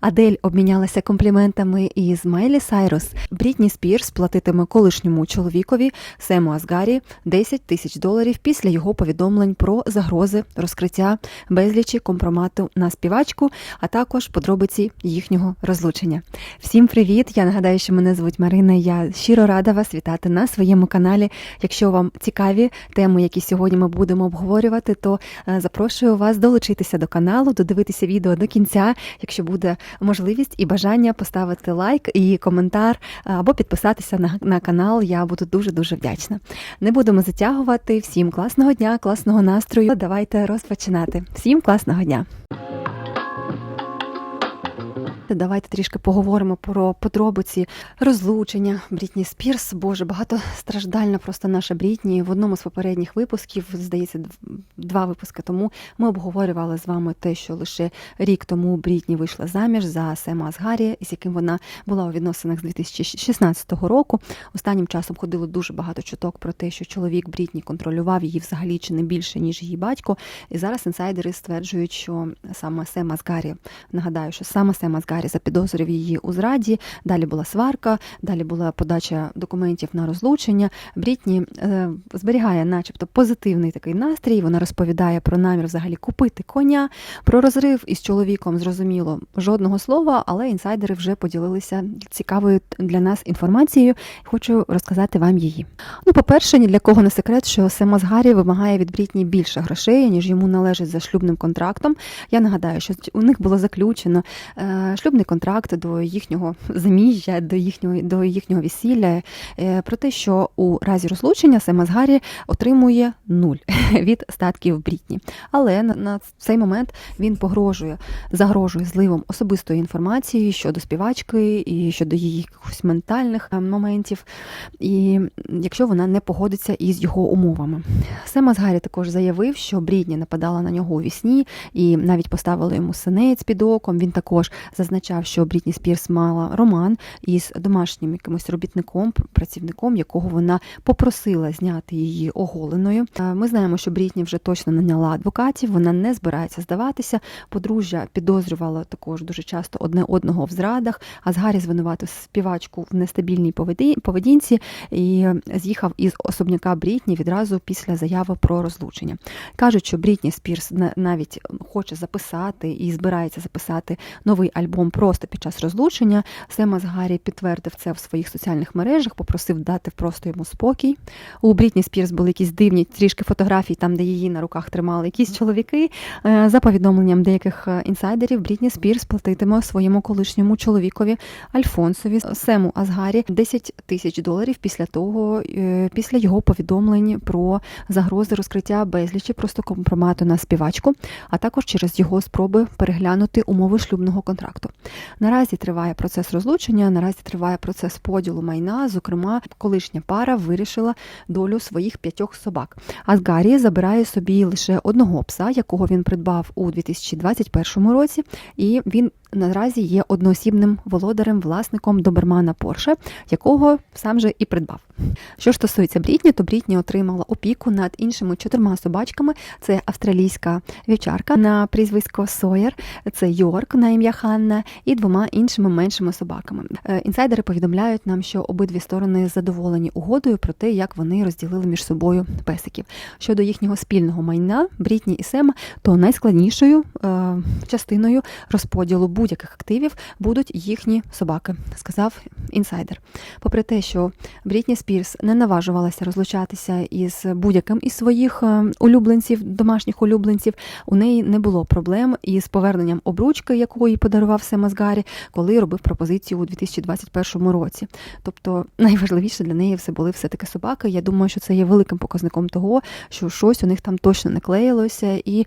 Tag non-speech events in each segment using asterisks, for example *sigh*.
Адель обмінялася компліментами із Майлі Сайрус. Брітні Спірс платитиме колишньому чоловікові Сему Асгарі 10 тисяч доларів після його повідомлень про загрози розкриття безлічі компромату на співачку, а також подробиці їхнього розлучення. Всім привіт! Я нагадаю, що мене звуть Марина. Я щиро рада вас вітати на своєму каналі. Якщо вам цікаві теми, які сьогодні ми будемо обговорювати, то е, запрошую вас долучитися до каналу, додивитися відео до кінця, якщо буде можливість і бажання поставити лайк і коментар е, або підписатися на, на канал. Я буду дуже дуже вдячна. Не будемо затягувати. Всім класного дня, класного настрою. Давайте розпочинати. Всім класного дня. Давайте трішки поговоримо про подробиці розлучення Брітні Спірс. Боже, багато страждальна просто наша Брітні. В одному з попередніх випусків, здається, два випуски тому ми обговорювали з вами те, що лише рік тому Брітні вийшла заміж за Сема Асгарі, з яким вона була у відносинах з 2016 року. Останнім часом ходило дуже багато чуток про те, що чоловік Брітні контролював її взагалі чи не більше ніж її батько. І зараз інсайдери стверджують, що саме Сем Асгарі, нагадаю, що саме Сем Асгарі запідозрив її у зраді. Далі була сварка, далі була подача документів на розлучення. Брітні е, зберігає, начебто, позитивний такий настрій. Вона розповідає про намір взагалі купити коня, про розрив із чоловіком. Зрозуміло, жодного слова, але інсайдери вже поділилися цікавою для нас інформацією. Хочу розказати вам її. Ну, по-перше, ні для кого не секрет, що Сема Згарі вимагає від Брітні більше грошей, ніж йому належить за шлюбним контрактом. Я нагадаю, що у них було заключено е, шлюбний контракт до їхнього заміжжя, до їхнього до їхнього весілля, про те, що у разі розлучення Сема Згарі отримує нуль від статків Брітні. Але на, цей момент він погрожує, загрожує зливом особистої інформації щодо співачки і щодо її якихось ментальних моментів, і якщо вона не погодиться із його умовами. Сема Згарі також заявив, що Брітні нападала на нього у вісні і навіть поставила йому синець під оком. Він також зазначав, що Брітні Спірс мала роман із домашнім якимось робітником, працівником, якого вона попросила зняти її оголеною. Е, Ми знаємо, що Брітні вже точно наняла адвокатів, вона не збирається здаватися. Подружжя підозрювала також дуже часто одне одного в зрадах. А Згарі звинуватив співачку в нестабільній поведінці і з'їхав із особняка Брітні відразу після заяви про розлучення. Кажуть, що Брітні Спірс навіть хоче записати і збирається записати новий альбом просто під час розлучення. Сема Згарі підтвердив це в своїх соціальних мережах, попросив дати просто йому спокій. У Брітні Спірс були якісь дивні трішки фотографій, там де її на руках тримали якісь чоловіки. Е, За повідомленням деяких е, інсайдерів, Брітні Спірс платитиме своєму колишньому чоловікові Альфонсові Сему Азгарі 10 тисяч доларів після того, е, після його повідомлень про загрози розкриття безлічі просто компромату на співачку, а також через його спроби переглянути умови шлюбного контракту. Наразі триває процес розлучення, наразі триває процес поділу майна. Зокрема, колишня пара вирішила долю своїх п'ятьох собак. Асгарі забирає собі лише одного пса, якого він придбав у 2021 році, і він наразі є одноосібним володарем, власником добермана Порше, якого сам же і придбав. Що стосується Брітні, то Брітні отримала опіку над іншими чотирма собачками: це австралійська вівчарка на прізвисько Сойер, це Йорк на ім'я Ханна і двома іншими меншими собаками. Е, Інсайдери повідомляють нам, що обидві сторони задоволені угодою про те, як вони розділили між собою песиків. Щодо їхнього спільного майна, Брітні і Сема, то найскладнішою е, частиною розподілу будь-яких активів будуть їхні собаки, сказав інсайдер. Попри те, що Брітні Спірс не наважувалася розлучатися із будь-яким із своїх е, улюбленців, домашніх улюбленців, у неї не було проблем із поверненням обручки, яку їй подарував Сем Асгарі, коли робив пропозицію у 2021 році. Тобто *laughs* найважливіше для неї все були все-таки собаки. Я думаю, що це є великим показником того, що щось у них там точно не клеїлося, і е,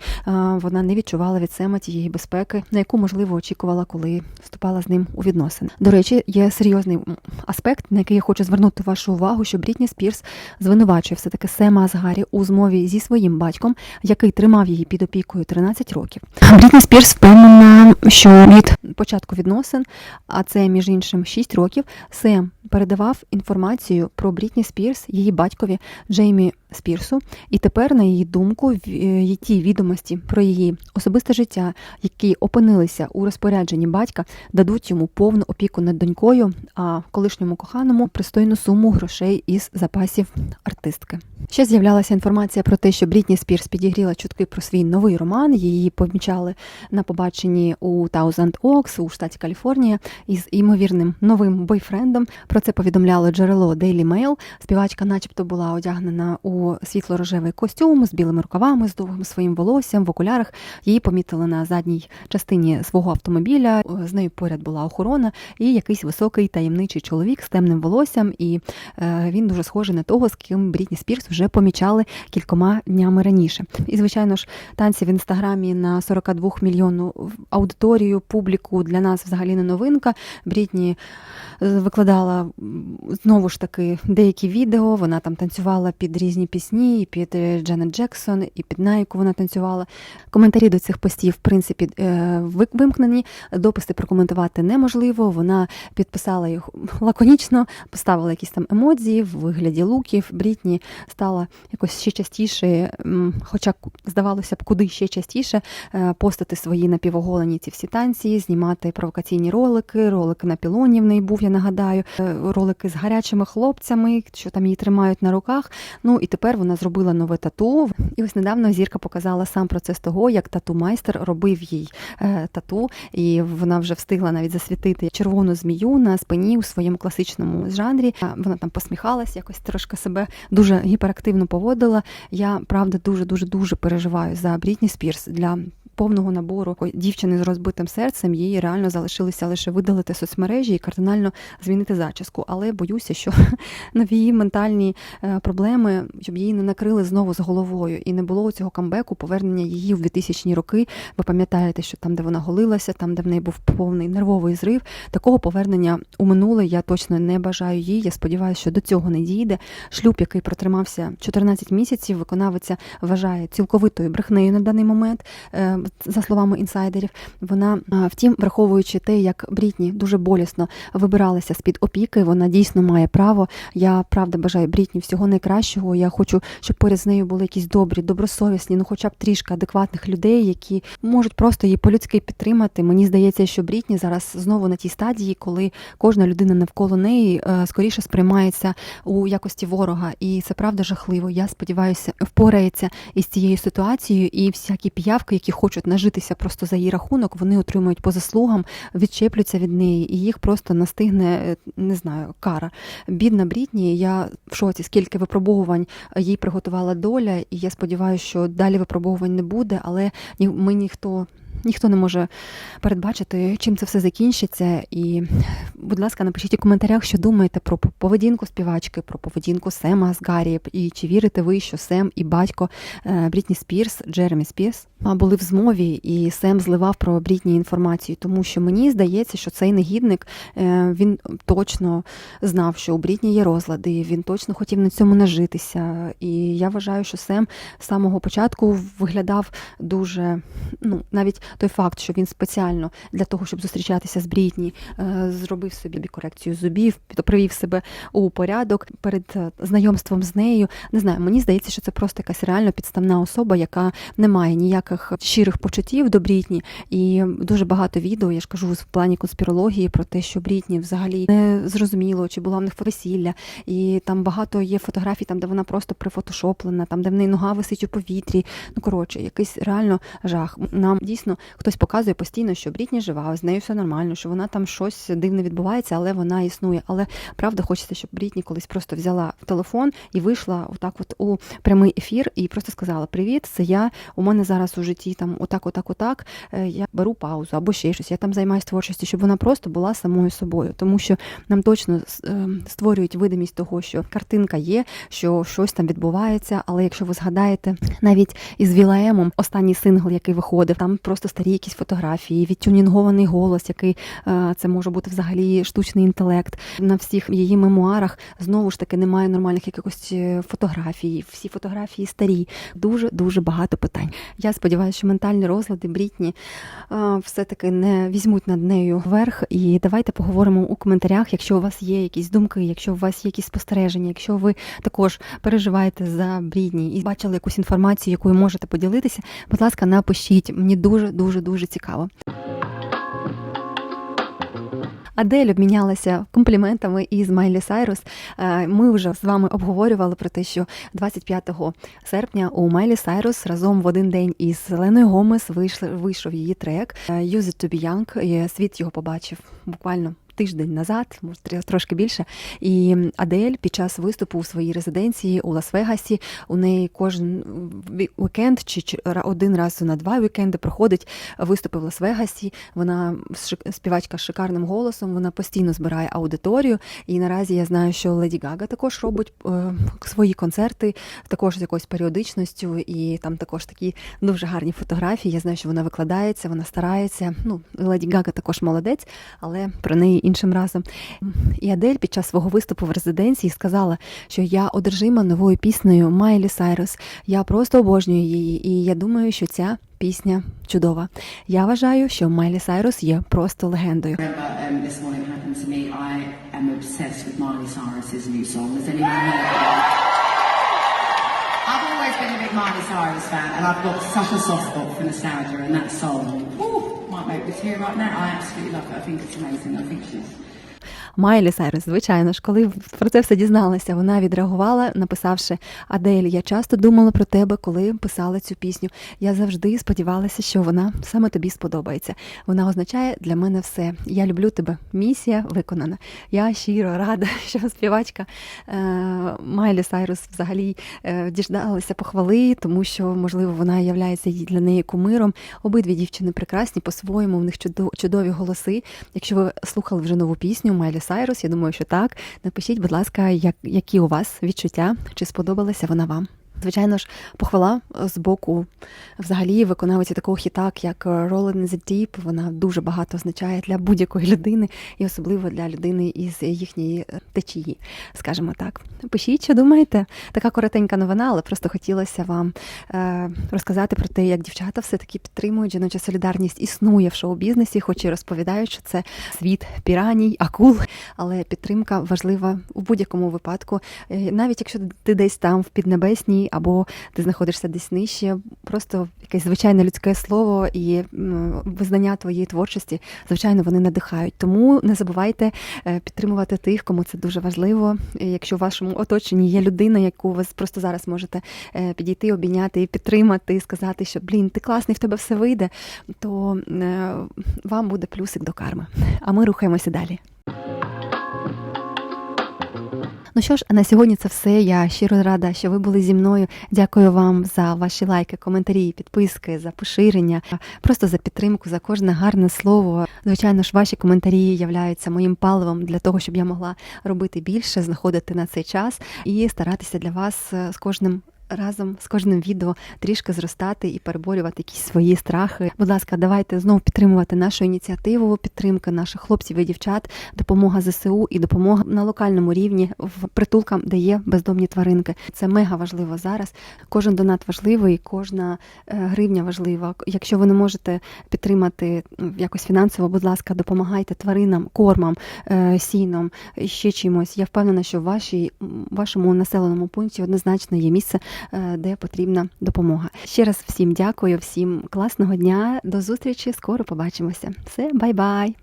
вона не відчувала від Сема тієї безпеки, на яку можливо очікувала, коли вступала з ним у відносини. До речі, є серйозний аспект, на який я хочу звернути вашу увагу, що Брітні Спірс звинувачує все таки Сема Азгарі у змові зі своїм батьком, який тримав її під опікою 13 років. Брітні Спірс впевнена, що від початку відносин, а це між іншим 6 років, Сем передавав інформацію про Брітні Спірс її батькові Джеймі Спірсу, і тепер, на її думку, е, ті відомості про її особисте життя, які опинилися у розпорядженні батька, дадуть йому повну опіку над донькою, а колишньому коханому пристойну суму грошей із запасів артистки. Ще з'являлася інформація про те, що Брітні Спірс підігріла чутки про свій новий роман. Її помічали на побаченні у Thousand Oaks у штаті Каліфорнія із ймовірним новим бойфрендом. Про це повідомляло джерело Daily Mail. Співачка, начебто, була одягнена у світло-рожевий костюм з білими рукавами, з довгим своїм волоссям в окулярах. Її помітили на задній частині свого автомобіля. З нею поряд була охорона і якийсь високий таємничий чоловік з темним волоссям. І е, він дуже схожий на того, з ким Брітні Спірс вже помічали кількома днями раніше. І звичайно ж, танці в інстаграмі на 42 мільйонну аудиторію, публіку для нас взагалі не новинка. Брітні е, викладала знову ж таки деякі відео. Вона там танцювала під різні пісні, і під е, Джанет Джексон, і під Найку вона танцювала. Коментарі до цих постів, в принципі, е, вимкнені. Дописи прокоментувати неможливо. Вона підписала їх лаконічно, поставила якісь там емодзії в вигляді луків. Брітні стала якось ще частіше, хоча здавалося б, куди ще частіше е, постати свої напівоголені ці всі танці, знімати провокаційні ролики, ролики на пілоні в неї був, я нагадаю, е, ролики з гарячими хлопцями, що там її тримають на руках. Ну і тепер вона зробила нове тату. І ось недавно зірка показала сам процес того, як тату-майстер робив їй е, тату, і вона вже встигла навіть засвітити червону змію на спині у своєму класичному жанрі. Вона там посміхалась, якось трошки себе дуже гіперактивно поводила. Я правда дуже дуже дуже переживаю за Брітні Спірс для. Повного набору дівчини з розбитим серцем їй реально залишилося лише видалити соцмережі і кардинально змінити зачіску. Але боюся, що *laughs* нові ментальні е, проблеми, щоб її не накрили знову з головою, і не було цього камбеку, повернення її в 2000-ні роки. Ви пам'ятаєте, що там, де вона голилася, там, де в неї був повний нервовий зрив, такого повернення у минуле я точно не бажаю їй. Я сподіваюся, що до цього не дійде. Шлюб, який протримався 14 місяців, виконавиця вважає цілковитою брехнею на даний момент, е, за словами інсайдерів. Вона, втім, враховуючи те, як Брітні дуже болісно вибиралася з під опіки, вона дійсно має право. Я правда бажаю Брітні всього найкращого. Я хочу, щоб поряд з нею були якісь добрі, добросовісні, ну хоча б трішки адекватних людей, які можуть просто її по-людськи підтримати. Мені здається, що Брітні зараз знову на тій стадії, коли кожна людина навколо неї е, скоріше сприймається у якості ворога, і це правда жахливо. Я сподіваюся, впорається із цією ситуацією, і всякі піявки, які хочуть нажитися просто за її рахунок, вони отримують по заслугам, відчеплються від неї, і їх просто настигне, е, не знаю, кара. Бідна Брітні, я в шоці, скільки випробовувань їй приготувала доля, і я сподіваюся, що далі випробовувань не буде, але ми ніхто. Ніхто не може передбачити, чим це все закінчиться. І, будь ласка, напишіть у коментарях, що думаєте про поведінку співачки, про поведінку Сема з Гаррі, і чи вірите ви, що Сем і батько е, Брітні Спірс, Джеремі Спірс, були в змові, і Сем зливав про Брітні інформацію, тому що мені здається, що цей негідник е, він точно знав, що у Брітні є розлади, він точно хотів на цьому нажитися. І я вважаю, що Сем з самого початку виглядав дуже, ну навіть той факт, що він спеціально для того, щоб зустрічатися з Брітні, е, зробив собі корекцію зубів, привів себе у порядок перед е, знайомством з нею. Не знаю, мені здається, що це просто якась реально підставна особа, яка не має ніяких щирих почуттів до Брітні. І дуже багато відео, я ж кажу, в плані конспірології про те, що Брітні взагалі не зрозуміло, чи була в них весілля. І там багато є фотографій, там де вона просто прифотошоплена, там де в неї нога висить у повітрі. Ну коротше, якийсь реально жах. Нам дійсно хтось показує постійно, що Брітні жива, з нею все нормально, що вона там щось дивне відбувається, але вона існує. Але правда хочеться, щоб Брітні колись просто взяла телефон і вийшла отак, от у прямий ефір, і просто сказала: Привіт, це я. У мене зараз у житті там отак, отак, отак. е, Я беру паузу або ще щось. Я там займаюся творчістю, щоб вона просто була самою собою, тому що нам точно е, створюють видимість того, що картинка є, що щось там відбувається. Але якщо ви згадаєте, навіть із Вілаемом, останній сингл, який виходив, там просто старі якісь фотографії, відтюнінгований голос, який е, це може бути взагалі штучний інтелект. На всіх її мемуарах знову ж таки немає нормальних якихось е, фотографій. Всі фотографії старі. Дуже дуже багато питань. Я сподіваюся, що ментальні розлади Брітні е, все-таки не візьмуть над нею верх. І давайте поговоримо у коментарях, якщо у вас є якісь думки, якщо у вас є якісь спостереження, якщо ви також переживаєте за Брітні і бачили якусь інформацію, якою можете поділитися. Будь ласка, напишіть. Мені дуже дуже дуже цікаво. Адель обмінялася компліментами із Майлі Сайрус. Е, Ми вже з вами обговорювали про те, що 25 серпня у Майлі Сайрус разом в один день із Селеною Гомес вийшли, вийшов її трек е, «Use it to be young». Світ його побачив буквально. Тиждень назад, може тр- трошки більше, і Адель під час виступу у своїй резиденції у Лас-Вегасі у неї кожен вікенд чи один раз на два вікенди проходить виступи в Лас-Вегасі. Вона співачка з шикарним голосом. Вона постійно збирає аудиторію. І наразі я знаю, що Леді Гага також робить е, свої концерти, також з якоюсь періодичністю, і там також такі дуже гарні фотографії. Я знаю, що вона викладається, вона старається. Ну, Леді Гага також молодець, але про неї іншим разом. І Адель під час свого виступу в резиденції сказала, що я одержима новою піснею Майлі Сайрус. Я просто обожнюю її, і я думаю, що ця пісня чудова. Я вважаю, що Майлі Сайрус є просто легендою. um? I've always been a big Miley Cyrus fan, and I've got such a soft spot for nostalgia, and that song whew, make me tear right now. I absolutely love it. I think it's amazing. I think she's Майлі Сайрус, звичайно ж, коли про це все дізналася, вона відреагувала, написавши Адель, я часто думала про тебе, коли писала цю пісню. Я завжди сподівалася, що вона саме тобі сподобається. Вона означає для мене все. Я люблю тебе. Місія виконана. Я щиро рада, *laughs* що співачка е, Майлі Сайрус взагалі е, діждалася похвали, тому що, можливо, вона є для неї кумиром. Обидві дівчини прекрасні по-своєму, в них чудо- чудові голоси. Якщо ви слухали вже нову пісню Майлі Сайрус, я думаю, що так. Напишіть, будь ласка, як, які у вас відчуття, чи сподобалася вона вам. Звичайно ж, похвала з боку взагалі виконавиці такого хіта, як Rolling in the Deep, вона дуже багато означає для будь-якої людини, і особливо для людини із їхньої е, течії, скажімо так. Пишіть, що думаєте. Така коротенька новина, але просто хотілося вам е, розказати про те, як дівчата все-таки підтримують жіноча солідарність існує в шоу-бізнесі, хоч і розповідають, що це світ піраній, акул, але підтримка важлива у будь-якому випадку. Е, Навіть якщо ти десь там в піднебесній, або ти знаходишся десь нижче, просто якесь звичайне людське слово і визнання твоєї творчості, звичайно, вони надихають. Тому не забувайте е, підтримувати тих, кому це дуже важливо. Якщо в вашому оточенні є людина, яку ви просто зараз можете е, підійти, обійняти і підтримати, сказати, що блін, ти класний, в тебе все вийде, то е, вам буде плюсик до карми. А ми рухаємося далі. Ну що ж, на сьогодні це все. Я щиро рада, що ви були зі мною. Дякую вам за ваші лайки, коментарі, підписки, за поширення, просто за підтримку, за кожне гарне слово. Звичайно ж, ваші коментарі являються моїм паливом для того, щоб я могла робити більше, знаходити на цей час і старатися для вас е, з кожним. Разом з кожним відео трішки зростати і переборювати якісь свої страхи. Будь ласка, давайте знову підтримувати нашу ініціативу, підтримки наших хлопців і дівчат, допомога ЗСУ і допомога на локальному рівні в притулкам, де є бездомні тваринки. Це мега важливо зараз. Кожен донат важливий, кожна е, гривня важлива. Якщо ви не можете підтримати якось фінансово, будь ласка, допомагайте тваринам, кормам, е, сіном, ще чимось. Я впевнена, що в вашій вашому населеному пункті однозначно є місце, де потрібна допомога. Ще раз всім дякую, всім класного дня. До зустрічі. Скоро побачимося. Все, бай-бай.